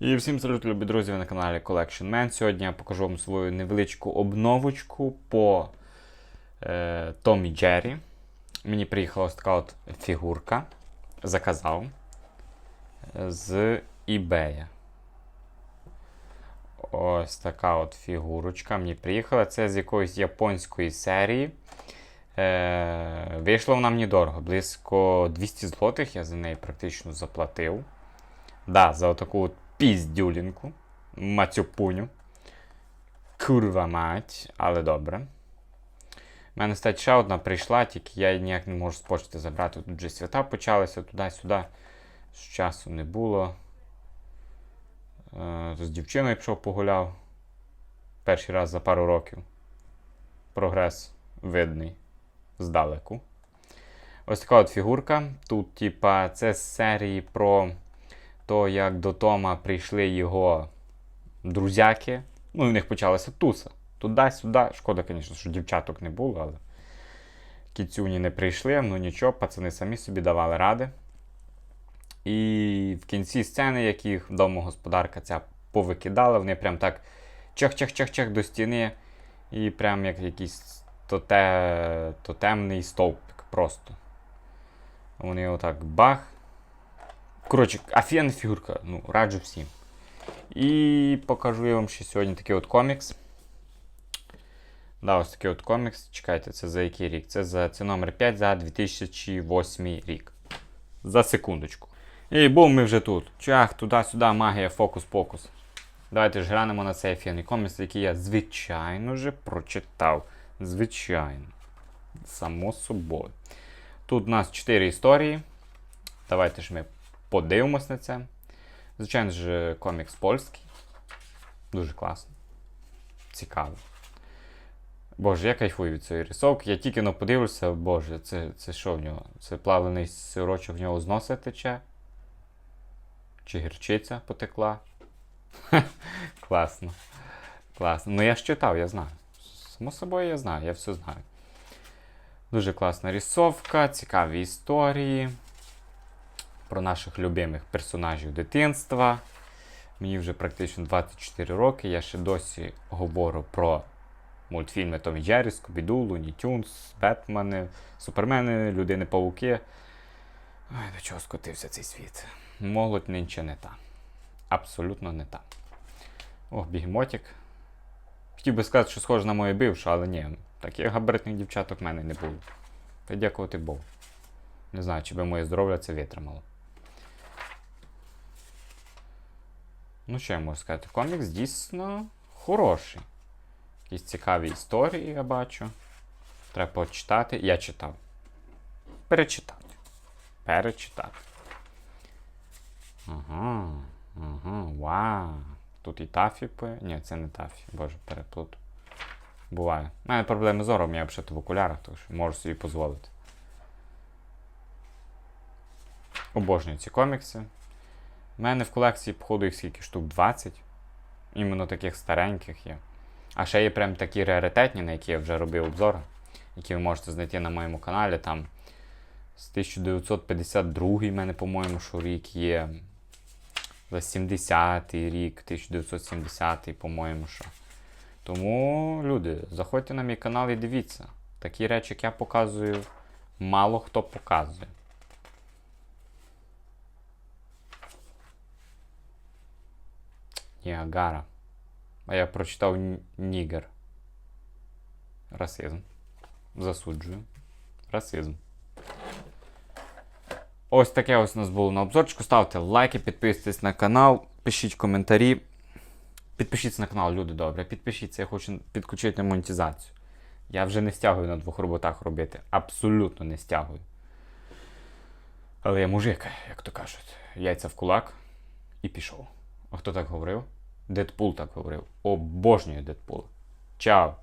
І всім салют, любі друзі, ви на каналі Collection Man. Сьогодні я покажу вам свою невеличку обновочку по е, Томі Джері. Мені приїхала ось така от фігурка. Заказав е, з eBay. Ось така от фігурочка мені приїхала. Це з якоїсь японської серії. Е, вийшло вона мені дорого. Близько 200 злотих я за неї практично заплатив. Да, за отаку от піздюлінку. Мацюпуню. Курва мать, але добре. У мене стать ще одна прийшла, тільки я ніяк не можу з почти забрати. Тут вже свята почалися туди-сюди. З часу не було. Е, З дівчиною пішов погуляв. Перший раз за пару років. Прогрес видний здалеку. Ось така от фігурка. Тут, типа, це з серії про то, як до Тома прийшли його друзяки. Ну, і в них почалася туса. Туди-сюди. Шкода, звісно, що дівчаток не було, але кіцюні не прийшли, ну нічого, пацани самі собі давали ради. І в кінці сцени, як їх домогосподарка ця повикидала, вони прям так чах-чах-чах-чах до стіни. І прям як якийсь тоте, тотемний стовпик просто. Вони отак бах. Коротше, офігенна фігурка. Ну, раджу всім. І покажу я вам ще сьогодні такий от комікс. Да, ось такий от комікс. Чекайте, це за який рік? Це за це номер 5 за 2008 рік. За секундочку. І бум, ми вже тут. Чах, туди-сюди, магія, фокус-покус. Давайте ж глянемо на цей офігенний комікс, який я, звичайно же, прочитав. Звичайно. Само собою. Тут у нас 4 історії. Давайте ж ми подивимось на це. Звичайно ж, комікс польський. Дуже класно. Цікаво. Боже, я кайфую від цієї рисовки. Я тільки но подивлюся, боже, це, це що в нього? Це плавлений сирочок в нього з носа тече? Чи гірчиця потекла? Класно. Класно. Ну я ж читав, я знаю. Само собою я знаю, я все знаю. Дуже класна рисовка, цікаві історії про наших любимих персонажів дитинства. Мені вже практично 24 роки. Я ще досі говорю про мультфільми Том і Джері, Скобіду, Луні Тюнс, Бетмени, Супермени, Людини Пауки. Ой, до чого скотився цей світ. Молодь нинче не та. Абсолютно не та. Ох, бігемотик. Хотів би сказати, що схоже на моє бивше, але ні, таких габаритних дівчаток в мене не було. Та дякувати Богу. Не знаю, чи би моє здоров'я це витримало. Ну, що я можу сказати? Комікс дійсно хороший. Якісь цікаві історії я бачу. Треба почитати. Я читав. Перечитати. Перечитати. Ага. Ага, вау. Тут і тафі пи. Ні, це не тафі. Боже, переплуту. Буває. У мене проблеми з зором, я взагалі в окулярах, тому що можу собі дозволити. Обожнюю ці комікси. У мене в колекції, походу, їх скільки штук 20. Іменно таких стареньких є. А ще є прям такі раритетні, на які я вже робив обзори, які ви можете знайти на моєму каналі. Там з 1952 в мене, по-моєму, що рік є. За 70-й рік, 1970-й, по-моєму, що. Тому, люди, заходьте на мій канал і дивіться. Такі речі, як я показую, мало хто показує. Ніагара. А я прочитав Нігер. Расизм. Засуджую. Расизм. Ось таке ось у нас було на обзорчику. Ставте лайки, підписуйтесь на канал, пишіть коментарі. Підпишіться на канал, люди добре. Підпишіться, я хочу підключити монетизацію. Я вже не стягую на двох роботах робити. Абсолютно не стягую. Але я мужик, як то кажуть. Яйця в кулак і пішов. А хто так говорив? Дедпул так говорив. Обожнюю Дедпула. Чао!